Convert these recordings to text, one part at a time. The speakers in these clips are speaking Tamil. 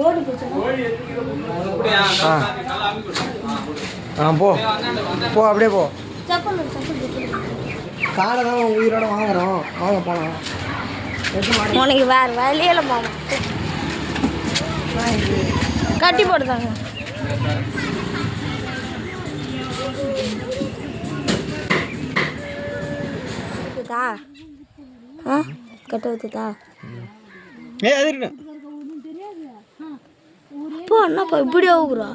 ஓடி போச்சு. ஆ. போ. போ அப்படியே போ. காடை தான் உயிரோட வாங்குறோம். வாங்க போகலாம் உனக்கு வேற வேலையில மாமா. கட்டி போட்டுதாங்க. ஊத்துதா ஆ கட்ட ஊத்துதா ஏ அது என்னப்பா இப்படி ஆகுறா.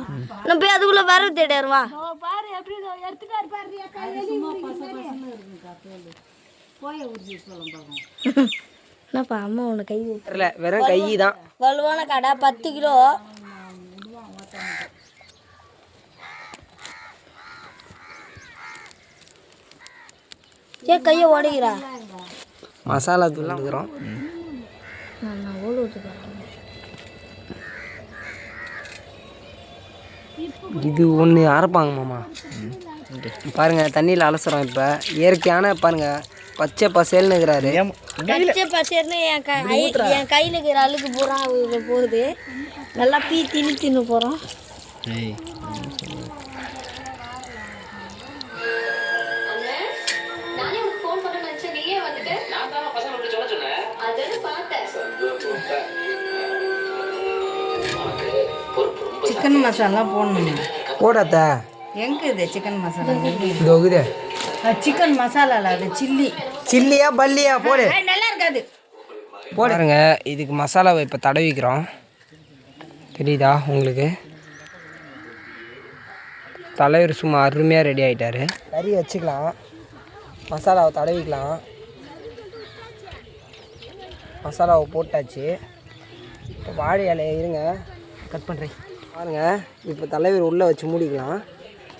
நான் போய் அதுக்குள்ள தேடிடுவா என்னப்பா அம்மா உன்னை கை. தெரியல வெறும் கை தான். வலுவான கடை பத்து கிலோ. ஏன் கையை உடைக்கிறா மசாலா தூள் நான் நான் ஓடு ஊற்றுக்கிறேன் இது ஒன்று அரைப்பாங்க மாமா. பாருங்க தண்ணியில் அலசுறோம் இப்போ. இயற்கையான பாருங்க பச்சை பசேல்னு இருக்கிறாரு. பச்சை பச்சைன்னு என் கை என் கையில் இருக்கிற அழுக்கு பூரா போகுது. நல்லா பீ தின்னு தின்னு போகிறோம் சிக்கன் மசாலா போடணும். போடாத்த எங்க இது சிக்கன் மசாலா? இதோ இது. சிக்கன் மசாலால அது சில்லி. சில்லியா பல்லியா? போடு. நல்லா இருக்காது. போடுங்க இதுக்கு மசாலாவை இப்போ தடவிக்கிறோம். தெரியுதா உங்களுக்கு? தலைவர் சும்மா அருமையாக ரெடி ஆகிட்டாரு கறி வச்சுக்கலாம். மசாலாவை தடவிக்கலாம். மசாலாவை போட்டாச்சு. இப்போ வாழை இலையை இருங்க. கட் பண்ணுறேன் பாருங்க இப்போ தலைவர் உள்ளே வச்சு மூடிக்கலாம்.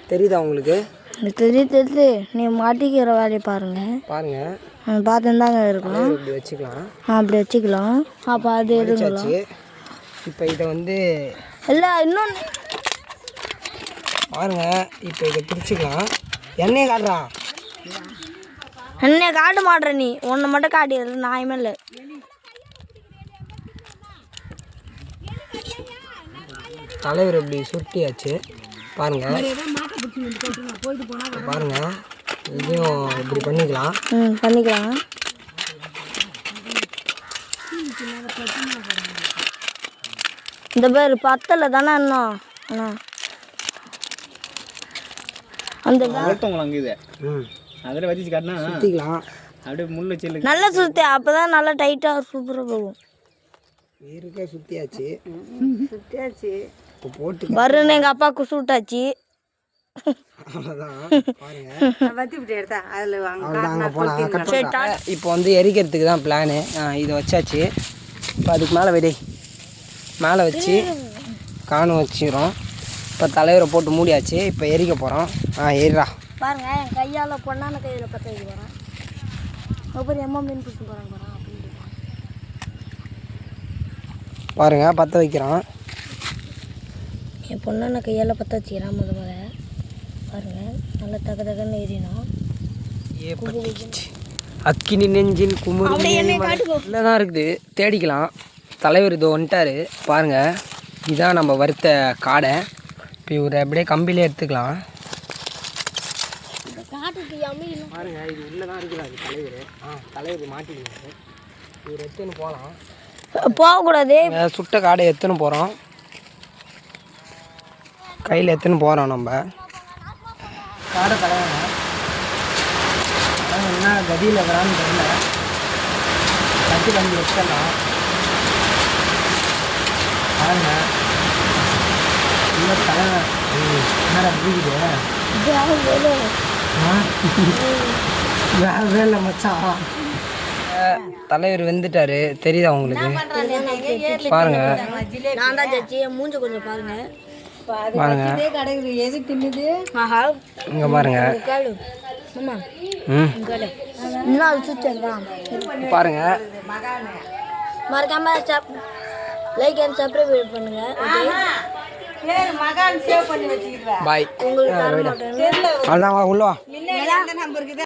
தெரியுதா உங்களுக்கு? தெரியுது தெரியுது. நீ மாட்டிக்கிற வேலையை பாருங்க. பாருங்க. பார்த்து தாங்க இருக்கணும். இப்படி வச்சுக்கலாம். ஆ, அப்படி வச்சுக்கலாம். அப்போ அது எடுக்கலாம். இப்போ இதை வந்து இல்லை இன்னொன்று பாருங்க இப்போ இதை பிரிச்சுக்கலாம் எண்ணெயை காட்டுறான் என்ன காட்ட மாட்ற நீ. ஒன்று மட்டும் காட்டிடுறது நான் இல்லை. தலைவர் இப்படி சுருட்டியாச்சு. பாருங்க. பாருங்க. இதையும் இப்படி பண்ணிக்கலாம். ம் பண்ணிக்கலாம். இந்த பேர் பத்தலை தானே இன்னும் அண்ணா. அந்த ம். அதில் வச்சு காட்டினா சுற்றிக்கலாம் அப்படியே முள் வச்சு நல்லா சுற்றி அப்போ தான் நல்லா டைட்டாக சூப்பராக போகும். இருக்க சுற்றியாச்சு சுத்தியாச்சு. இப்போ போட்டு வருன்னு எங்கள் அப்பாவுக்கு சூட்டாச்சு. இப்போ வந்து எரிக்கிறதுக்கு தான் பிளானு இதை வச்சாச்சு. இப்போ அதுக்கு மேலே விடை. மேலே வச்சு காணும் வச்சிக்கிறோம் இப்போ தலைவரை போட்டு மூடியாச்சு. இப்போ எரிக்க போகிறோம் ஆ எரிடா. பாருங்க என் கையால் பொண்ணான கையில் பற்ற வைக்க போகிறேன் அப்புறம் எம்மா மீன் பிடிச்சி போகிறாங்க பாருங்க பற்ற வைக்கிறோம். என் பொண்ணான கையால் பற்ற வச்சுக்கிறேன் முத முத. பாருங்க நல்லா தக தகன்னு எரியணும். அக்கினி நெஞ்சின் குமுறு இல்லை தான் இருக்குது. தேடிக்கலாம். தலைவர் இதோ வந்துட்டாரு. பாருங்க இதான் நம்ம வறுத்த காடை. இப்போ இவரை அப்படியே கம்பிலே எடுத்துக்கலாம். பாருங்க இது உள்ளே தான் இருக்கிறாரு தலைவர். ஆ தலைவர் மாட்டிக்கிறாரு இவர் எடுத்துன்னு போகலாம். போகக்கூடாது. சுட்ட காடை எடுத்துன்னு போகிறோம் கையில் எடுத்துன்னு போகிறோம் நம்ம. காடை அவன் என்ன கதியில் வரான்னு தெரியல. கட்டி கம்பி வச்சிடலாம் பாருங்க. இன்னும் ம், என்னடா பிடிக்குது வேற இல்லை மச்சான் தலைவர் வெந்துட்டாரு. தெரியுதா உங்களுக்கு? பாருங்க. மூஞ்ச கொஞ்சம் பாருங்க. பாருங்க. கடைக்கு எது தின்னுது? ஆஹா. இங்க பாருங்க. பாருங்க. மறக்காம சப் லைக் அண்ட் சப்ஸ்கிரைப் பண்ணுங்க. பேர் மகான் சேவ் பண்ணி வச்சுக்கிறேன் பாய் உங்களுக்கு அவ்வளோதான் வா